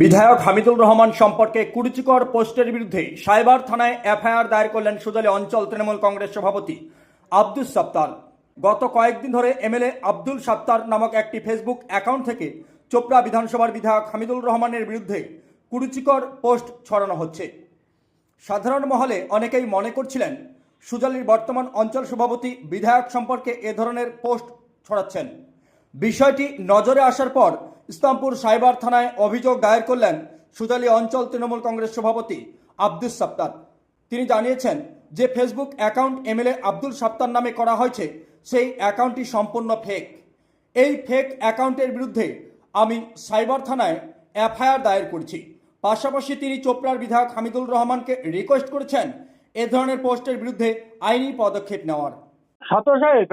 বিধায়ক হামিদুল রহমান সম্পর্কে কুরুচিকর পোস্টের বিরুদ্ধে সাইবার থানায় এফআইআর দায়ের করলেন সুজালি অঞ্চল তৃণমূল কংগ্রেস সভাপতি আব্দুল সাত্তার। গত কয়েকদিন ধরে এমএলএ আব্দুল সাত্তার নামক একটি ফেসবুক অ্যাকাউন্ট থেকে চোপড়া বিধানসভার বিধায়ক হামিদুল রহমানের বিরুদ্ধে কুরুচিকর পোস্ট ছড়ানো হচ্ছে। সাধারণ মহলে অনেকেই মনে করছিলেন সুজালির বর্তমান অঞ্চল সভাপতি বিধায়ক সম্পর্কে এ ধরনের পোস্ট ছড়াচ্ছেন। বিষয়টি নজরে আসার পর ইসলামপুর সাইবার থানায় অভিযোগ দায়ের করলেন সুজালি অঞ্চল তৃণমূল কংগ্রেস সভাপতি আব্দুল সাত্তার। তিনি জানিয়েছেন যে Facebook account MLA Abdul Sattar নামে করা হয়েছে, সেই অ্যাকাউন্টটি সম্পূর্ণ ফেক এই ফেক অ্যাকাউন্টের বিরুদ্ধে আমি সাইবার থানায় এফআইআর দায়ের করছি। পাশাপাশি তিনি চোপড়ার বিধায়ক হামিদুল রহমানকে রিকোয়েস্ট করেছেন এ ধরনের পোস্টের বিরুদ্ধে আইনি পদক্ষেপ নেওয়ার। ছাত্র সাহেব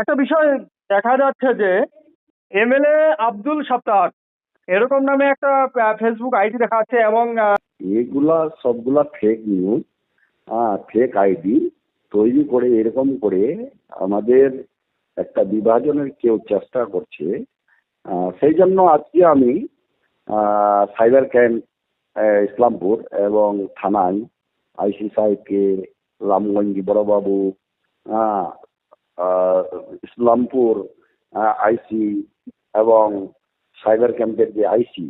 একটা বিষয় দেখা যাচ্ছে যে এমএলএ আব্দুল সত্তার এরকম নামে একটা ফেসবুক আইডি দেখা যাচ্ছে এবং এগুলা সবগুলা ফেক নিউজ ফেক আইডি তৈরি করে এরকম করে আমাদের একটা বিভাজনের কেউ চেষ্টা করছে। সেই জন্য আজকে আমি সাইবার আহ, ইসলামপুর এবং থানায় আইসি সাহেবকে রামগঞ্জ বড়বাবু ইসলামপুর আইসি এবং সাইবার ক্যাম্পের যে আইসি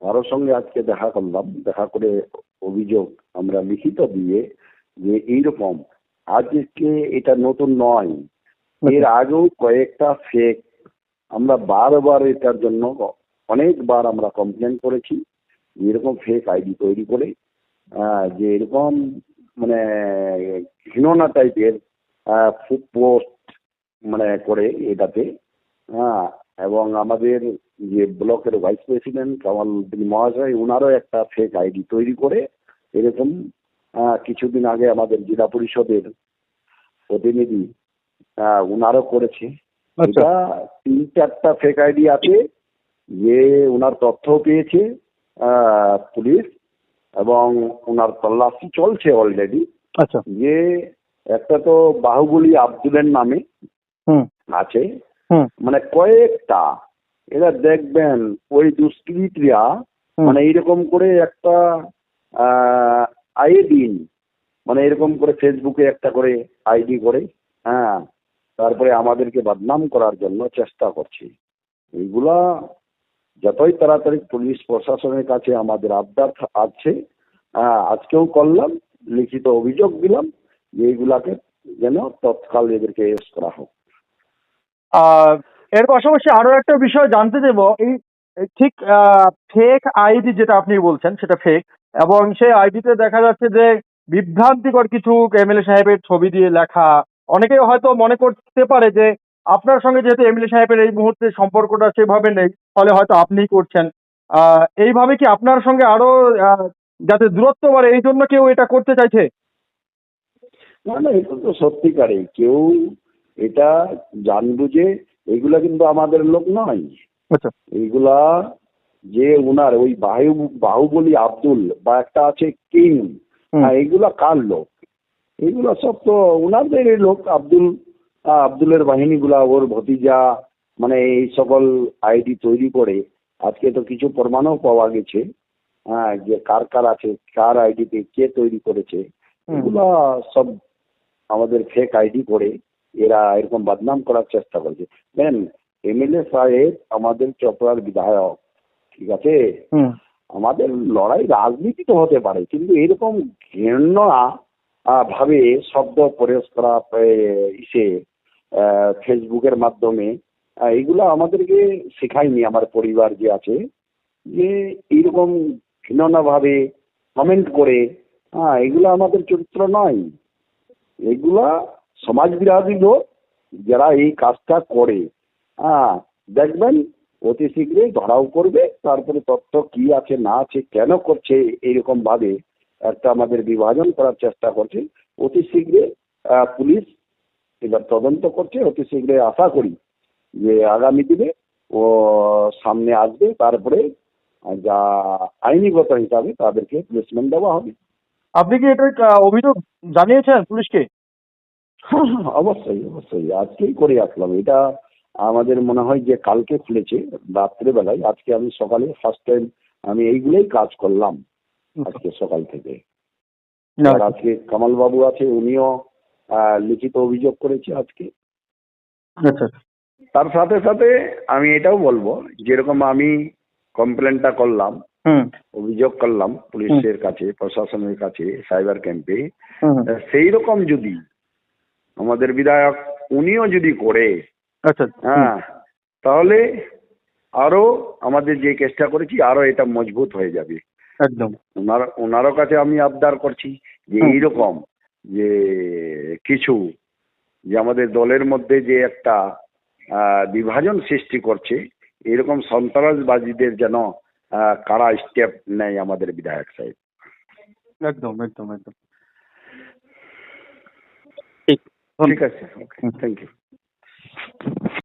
কারোর সঙ্গে আজকে দেখা করলাম। দেখা করে অভিযোগ আমরা লিখিত দিয়ে যে এইরকম আজকে এটা নতুন নয়। এর আগেও কয়েকটা ফেক আমরা বারবার এটার জন্য অনেকবার আমরা কমপ্লেন করেছি। এরকম ফেক আইডি তৈরি করে আহ, যে এরকম মানে ঘৃণনা টাইপের পোস্ট মানে করে এটাতে হ্যাঁ এবং আমাদের যে ব্লকের ভাইস প্রেসিডেন্ট কামাল উদ্দিন মহাশয় ওনারও একটা ফেক আইডি তৈরি করে এরকম আহ, কিছুদিন আগে আমাদের জেলা পরিষদের প্রতিনিধি ওনারও করেছে। আচ্ছা। এটা তিন চারটা ফেক আইডি আছে যে ওনার তথ্য পেয়েছে পুলিশ এবং ওনার তল্লাশি চলছে অলরেডি আচ্ছা। যে একটা তো বাহুবলী আব্দুলের নামে আছে। মানে কয়েকটা এরা দেখবেন ওই দুষ্কৃতীরা মানে এইরকম করে একটা আইডিন মানে এরকম করে ফেসবুকে একটা করে আইডি করে হ্যাঁ তারপরে আমাদেরকে বদনাম করার জন্য চেষ্টা করছে। এইগুলা যতই তাড়াতাড়ি পুলিশ প্রশাসনের কাছে আমাদের আবদার আছে হ্যাঁ আজকেও করলাম লিখিত অভিযোগ দিলাম যে এইগুলাকে যেন তৎকাল এদেরকে এস করা হোক। এর পাশাপাশি আরও একটা বিষয় জানতে দেব, এই ঠিক ফেক আইডি যেটা আপনি বলছেন, সেটা ফেক এবং সেই আইডিতে দেখা যাচ্ছে যে বিভ্রান্তিকর কিছু এমএলএ সাহেবের ছবি দিয়ে লেখা, অনেকে হয়তো মনে করতে পারে যে আপনার সঙ্গে যেহেতু এমএলএ সাহেবের এই মুহূর্তে সম্পর্কটা সেভাবে নেই, ফলে হয়তো আপনিই করছেন। এইভাবে কি আপনার সঙ্গে আরও যাতে দূরত্ব বাড়ে, এই জন্য কেউ এটা করতে চাইছে? না না, এটা তো সত্যিকারে কেউ এটা জানবুঝে এগুলা কিন্তু আমাদের লোক নয়। এগুলা যে উনার ওই বাহু বাহুবলী আব্দুল বা একটা আছে কিং। হ্যাঁ এইগুলা কার লোক? এগুলা সব তো উনাদের লোক আব্দুল আব্দুলের বাহিনীগুলা ওর ভতিজা মানে এই সকল আইডি তৈরি করে। আজকে তো কিছু প্রমাণও পাওয়া গেছে হ্যাঁ যে কার কার আছে কার আইডিতে কে তৈরি করেছে। এগুলা সব আমাদের ফেক আইডি করে। এরা এরকম বদনাম করার চেষ্টা করছে। দেন এমএলএ সাহেব আমাদের চপড়ার বিধায়ক ঠিক আছে? আমাদের লড়াই রাজনীতি তো হতে পারে কিন্তু এরকম ঘৃণা ভাবে শব্দ প্রয়োগ করা ইসে ফেসবুকের মাধ্যমে এগুলো আমাদেরকে শেখায়নি আমার পরিবার যে আছে যে এইরকম ঘৃণনা ভাবে কমেন্ট করে হ্যাঁ এগুলো আমাদের চরিত্র নয়। এগুলা সমাজ বিরোধী লোক যারা এই কাজটা করে হ্যাঁ দেখবেন অতি শীঘ্রই ধরাও করবে, তারপরে তথ্য কি আছে, না আছে, কেন করছে, এইরকম ভাবে একটা আমাদের বিভাজন করার চেষ্টা করছে। অতি শীঘ্রই পুলিশ এবার তদন্ত করছে, অতি শীঘ্রই আশা করি যে আগামী দিনে ও সামনে আসবে, তারপরে যা আইনিগত হিসাবে তাদেরকে প্লেসমেন্ট দেওয়া হবে। আপনি কি এটার অভিযোগ জানিয়েছেন পুলিশকে? হ্যাঁ হ্যাঁ, অবশ্যই অবশ্যই। আজকেই করে আসলাম। এটা আমাদের মনে হয় যে কালকে খুলেছে রাত্রেবেলায়। আজকে আমি সকালে ফার্স্ট টাইম আমি এইগুলোই কাজ করলাম আজকে সকাল থেকে। আর আজকে কামাল বাবু আছে উনিও লিখিত অভিযোগ করেছে আজকে। আচ্ছা। তার সাথে সাথে আমি এটাও বলব যেরকম আমি কমপ্লেনটা করলাম হুম। অভিযোগ করলাম পুলিশের কাছে প্রশাসনের কাছে সাইবার ক্যাম্পে সেই রকম যদি আমাদের বিধায়ক উনিও যদি করে আচ্ছা হ্যাঁ তাহলে আরও আমাদের যে কেসটা করেছি আরও এটা মজবুত হয়ে যাবে। একদম। ওনার ওনারও কাছে আমি আবদার করছি যে। এইরকম যে কিছু যে আমাদের দলের মধ্যে যে একটা আহ, বিভাজন সৃষ্টি করছে এরকম সন্ত্রাসবাদীদের যেন কারা স্টেপ নেয় আমাদের বিধায়ক সাহেব। একদম একদম একদম। ঠিক আছে ওকে থ্যাংক ইউ